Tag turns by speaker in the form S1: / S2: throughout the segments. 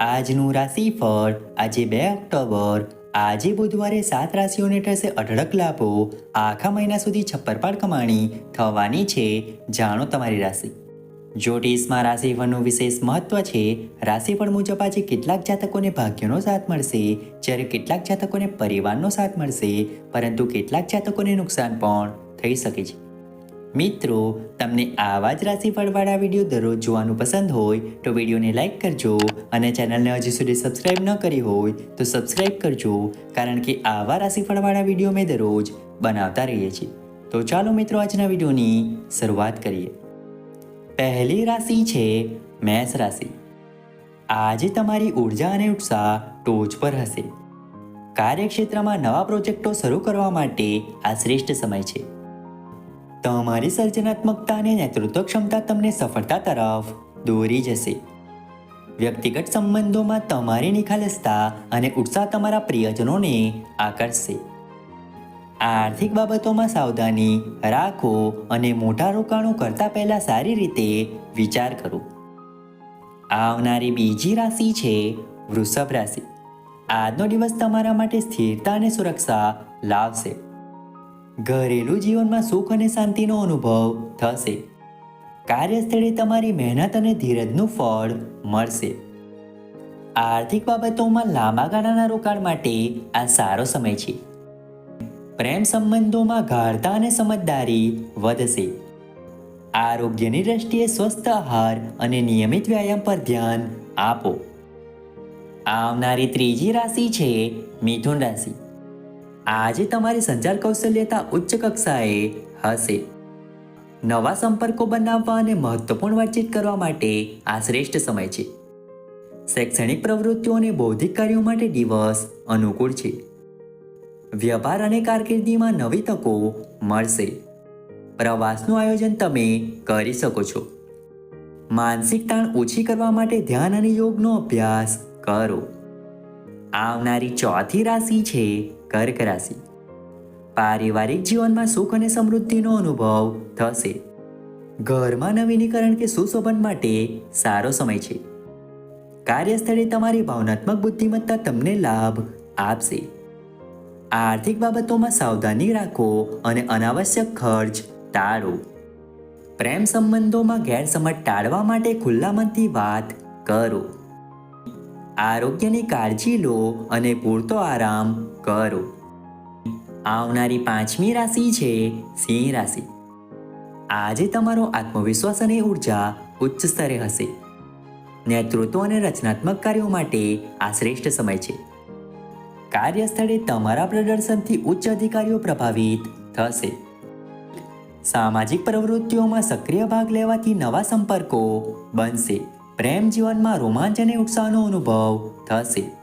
S1: આજનું રાશિફળ આજે બે ઓક્ટોબર. આજે બુધવારે સાત રાશિઓને થશે અઢળક લાભો. આખા મહિના સુધી છપ્પરપાળ કમાણી થવાની છે. જાણો તમારી રાશિ. જ્યોતિષમાં રાશિફળનું વિશેષ મહત્વ છે. રાશિફળ મુજબ આજે કેટલાક જાતકોને ભાગ્યનો સાથ મળશે. જ્યારે કેટલાક જાતકોને પરિવારનો સાથ મળશે. પરંતુ કેટલાક જાતકોને નુકસાન પણ થઈ શકે છે. મિત્રો, તમને આવા જ રાશિફળવાળા વીડિયો દરરોજ જોવાનું પસંદ હોય તો વિડીયોને લાઈક કરજો અને ચેનલને હજી સુધી સબસ્ક્રાઇબ ન કરી હોય તો સબસ્ક્રાઇબ કરજો, કારણ કે આવા રાશિફળવાળા વીડિયો મેં દરરોજ બનાવતા રહીએ છીએ. તો ચાલો મિત્રો, આજના વિડીયોની શરૂઆત કરીએ. પહેલી રાશિ છે મેષ રાશિ. આજે તમારી ઊર્જા અને ઉત્સાહ ટોચ પર હશે. કાર્યક્ષેત્રમાં નવા પ્રોજેક્ટો શરૂ કરવા માટે આ શ્રેષ્ઠ સમય છે. તમારી સર્જનાત્મકતા અને નેતૃત્વ ક્ષમતા તમને સફળતા તરફ દોરી જશે. વ્યક્તિગત સંબંધોમાં તમારી નિખાલસતા અને ઉત્સાહ તમારા પ્રિયજનોને આકર્ષશે. આર્થિક બાબતોમાં સાવધાની રાખો અને મોટા રોકાણો કરતા પહેલા સારી રીતે વિચાર કરો. આવનારી બીજી રાશિ છે વૃષભ રાશિ. આજનો દિવસ તમારા માટે સ્થિરતા અને સુરક્ષા લાવશે. ઘરેલું જીવનમાં સુખ અને શાંતિનો અનુભવ થશે. કાર્યસ્થળે તમારી મહેનત અને ધીરજનું ફળ મળશે. આર્થિક બાબતોમાં લાંબા ગાળાના રોકાણ માટે આ સારો સમય છે. પ્રેમ સંબંધોમાં ગાઢતા અને સમજદારી વધશે. આરોગ્યની દ્રષ્ટિએ સ્વસ્થ આહાર અને નિયમિત વ્યાયામ પર ધ્યાન આપો. આવનારી ત્રીજી રાશિ છે મિથુન રાશિ. આજે તમારી સંચાર કૌશલ્યતા ઉચ્ચ કક્ષાએ હશે. નવા સંપર્કો બનાવવા અને મહત્વપૂર્ણ વાતચીત કરવા માટે આ શ્રેષ્ઠ સમય છે. શૈક્ષણિક પ્રવૃત્તિઓ અને બૌદ્ધિક કાર્યો માટે દિવસ અનુકૂળ છે. વ્યાપાર અને કારકિર્દીમાં નવી તકો મળશે. પ્રવાસનું આયોજન તમે કરી શકો છો. માનસિક તાણ ઓછી કરવા માટે ધ્યાન અને યોગનો અભ્યાસ કરો. આવનારી ચોથી રાશિ છે કર્ક રાશિ. પારિવારિક જીવનમાં સુખ અને સમૃદ્ધિનો અનુભવ થશે. ઘરમાં નવીનીકરણ કે સુશોભન માટે સારો સમય છે. કાર્યસ્થળે તમારી ભાવનાત્મક બુદ્ધિમત્તા તમને લાભ આપશે. આર્થિક બાબતોમાં સાવધાની રાખો અને અનાવશ્યક ખર્ચ ટાળો. પ્રેમ સંબંધોમાં ગેરસમજ ટાળવા માટે ખુલ્લા મનથી વાત કરો. આરોગ્યની કાળજી લો અને પૂરતો આરામ કરો. આવનારી પાંચમી રાશિ છે સિંહ રાશિ. આજે તમારો આત્મવિશ્વાસ અને ઊર્જા ઉચ્ચ સ્તરે હશે. નેતૃત્વ અને રચનાત્મક કાર્યો માટે આ શ્રેષ્ઠ સમય છે. કાર્યસ્થળે તમારા પ્રદર્શનથી ઉચ્ચ અધિકારીઓ પ્રભાવિત થશે. સામાજિક પ્રવૃત્તિઓમાં સક્રિય ભાગ લેવાથી નવા સંપર્કો બનશે. પ્રેમ જીવનમાં રોમાંચ અને ઉત્સાહનો અનુભવ થશે.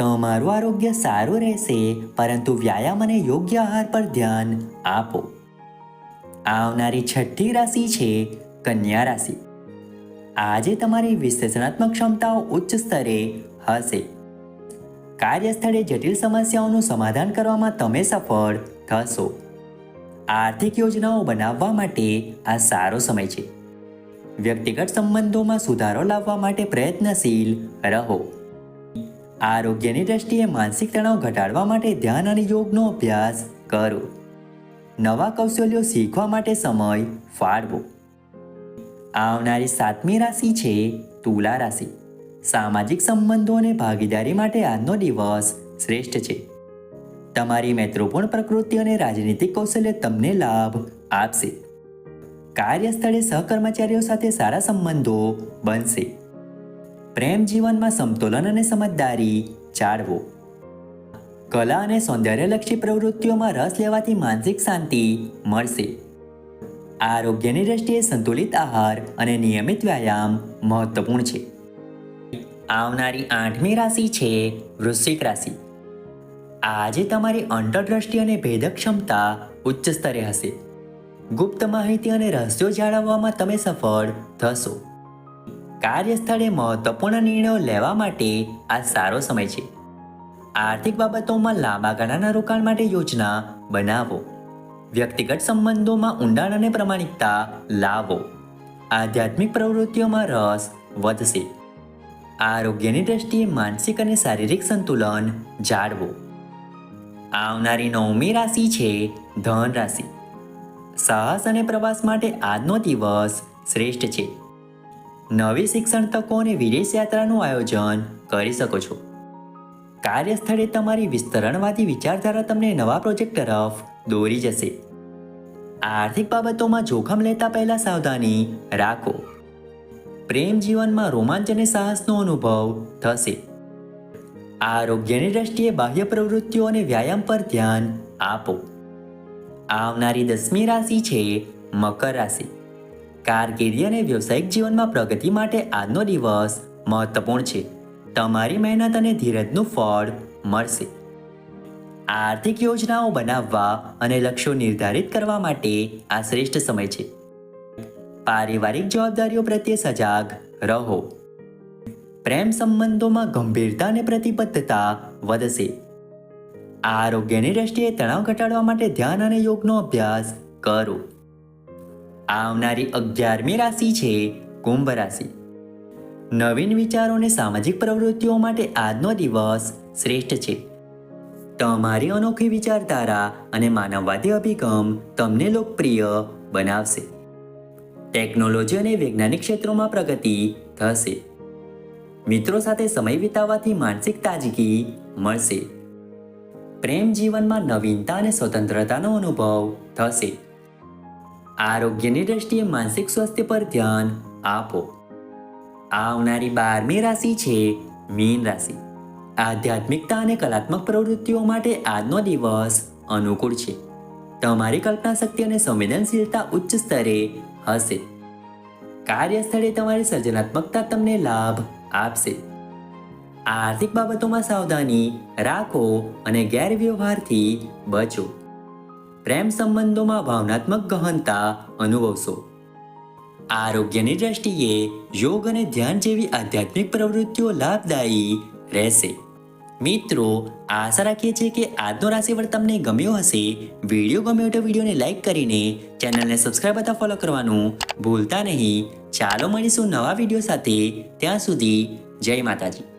S1: તમારું આરોગ્ય સારું રહેશે, પરંતુ વ્યાયામ અને યોગ્ય આહાર પર ધ્યાન આપો. આવનારી છઠ્ઠી રાશિ છે કન્યા રાશિ. આજે તમારી વિશ્લેષણાત્મક ક્ષમતાઓ ઉચ્ચ સ્તરે હશે. કાર્યસ્થળે જટિલ સમસ્યાઓનું સમાધાન કરવામાં તમે સફળ થશો. આર્થિક યોજનાઓ બનાવવા માટે આ સારો સમય છે. વ્યક્તિગત સંબંધોમાં સુધારો લાવવા માટે પ્રયત્નશીલ રહો. આરોગ્યની દ્રષ્ટિએ માનસિક તણાવ ઘટાડવા માટે ધ્યાન અને યોગનો અભ્યાસ કરો. નવા કૌશલ્યો શીખવા માટે સમય ફાળવો. આવનારી સાતમી રાશિ છે તુલા રાશિ. સામાજિક સંબંધો અને ભાગીદારી માટે આજનો દિવસ શ્રેષ્ઠ છે. તમારી મૈત્રોપૂર્ણ પ્રકૃતિ અને રાજનીતિક કૌશલ્ય તમને લાભ આપશે. કાર્યસ્થળે સહકર્મચારીઓ સાથે સારા સંબંધો બનશે. પ્રેમ જીવનમાં સમતોલન અને સમજદારી જાળવો. કલા અને સૌંદર્યલક્ષી પ્રવૃત્તિઓમાં રસ લેવાથી માનસિક શાંતિ મળશે. આરોગ્યની દ્રષ્ટિએ સંતુલિત આહાર અને નિયમિત વ્યાયામ મહત્વપૂર્ણ છે. આવનારી આઠમી રાશિ છે વૃશ્ચિક રાશિ. આજે તમારી અંતરદ્રષ્ટિ અને ભેદક ક્ષમતા ઉચ્ચ સ્તરે હશે. ગુપ્ત માહિતી અને રહસ્યો જાળવવામાં તમે સફળ થશો. કાર્યસ્થળે મહત્વપૂર્ણ નિર્ણયો લેવા માટે આ સારો સમય છે. આર્થિક બાબતોમાં લાંબા ગાળાના રોકાણ માટે યોજના બનાવો. વ્યક્તિગત સંબંધોમાં ઊંડાણ અને પ્રમાણિકતા લાવો. આધ્યાત્મિક પ્રવૃત્તિઓમાં રસ વધશે. આરોગ્યની દ્રષ્ટિએ માનસિક અને શારીરિક સંતુલન જાળવો. આવનારી નવમી રાશિ છે ધન રાશિ સાહસ અને પ્રવાસ માટે આજનો દિવસ શ્રેષ્ઠ છે. નવી શિક્ષણ તકો અને વિદેશ યાત્રાનું આયોજન કરી શકો છો. કાર્યસ્થળે તમારી વિસ્તરણવાદી વિચારધારા તમને નવા પ્રોજેક્ટ તરફ દોરી જશે. આર્થિક બાબતોમાં જોખમ લેતા પહેલા સાવધાની રાખો. પ્રેમ જીવનમાં રોમાંચ અને સાહસનો અનુભવ થશે. આરોગ્યની દ્રષ્ટિએ બાહ્ય પ્રવૃત્તિઓ અને વ્યાયામ પર ધ્યાન આપો. આવનારી દસમી રાશિ છે મકર રાશિ. કારકિર્દી અને વ્યવસાયિક જીવનમાં પ્રગતિ માટે આજનો દિવસ મહત્વપૂર્ણ છે. તમારી મહેનત અને ધીરજનું ફળ મળશે. આર્થિક યોજનાઓ બનાવવા અને લક્ષ્યો નિર્ધારિત કરવા માટે આ શ્રેષ્ઠ સમય છે. પારિવારિક જવાબદારીઓ પ્રત્યે સજાગ રહો. પ્રેમ સંબંધોમાં ગંભીરતા અને પ્રતિબદ્ધતા વધશે. આરોગ્યની દ્રષ્ટિએ તણાવ ઘટાડવા માટે ધ્યાન અને યોગનો અભ્યાસ કરો. આવનારી અગિયારમી રાશિ છે કુંભ રાશિ. નવીન વિચારો અને સામાજિક પ્રવૃત્તિઓ માટે આજનો દિવસ શ્રેષ્ઠ છે. તમારી અનોખી વિચારધારા અને માનવવાદી અભિગમ તમને લોકપ્રિય બનાવશે. ટેકનોલોજી અને વૈજ્ઞાનિક ક્ષેત્રોમાં પ્રગતિ થશે. મિત્રો સાથે સમય વિતાવવાથી માનસિક તાજગી મળશે. પ્રેમ જીવનમાં નવીનતા અને સ્વતંત્રતાનો અનુભવ થશે. આરોગ્યની દ્રષ્ટિએ માનસિક સ્વાસ્થ્ય પર ધ્યાન આપો. આવનારી બારમી રાશિ છે મીન રાશિ. આધ્યાત્મિકતા અને કલાત્મક પ્રવૃત્તિઓ માટે આજનો દિવસ અનુકૂળ છે. તમારી કલ્પના શક્તિ અને સંવેદનશીલતા ઉચ્ચ સ્તરે હશે. કાર્યસ્થળે તમારી સર્જનાત્મકતા તમને લાભ આપશે. આર્થિક બાબતોમાં સાવધાની રાખો અને ગેરવ્યવહારથી બચો. પ્રેમ સંબંધોમાં ભાવનાત્મક ગહનતા અનુભવશો. આરોગ્યની દ્રષ્ટિએ યોગ અને ધ્યાન જેવી આધ્યાત્મિક પ્રવૃત્તિઓ લાભદાયી રહેશે. મિત્રો, આશા રાખીએ છીએ કે આજનો રાશિફળ તમને ગમ્યો હશે. વીડિયો ગમ્યો તો વિડીયોને લાઇક કરીને ચેનલને સબસ્ક્રાઇબ અથવા ફોલો કરવાનું ભૂલતા નહીં. ચાલો મળીશું નવા વીડિયો સાથે. ત્યાં સુધી જય માતાજી.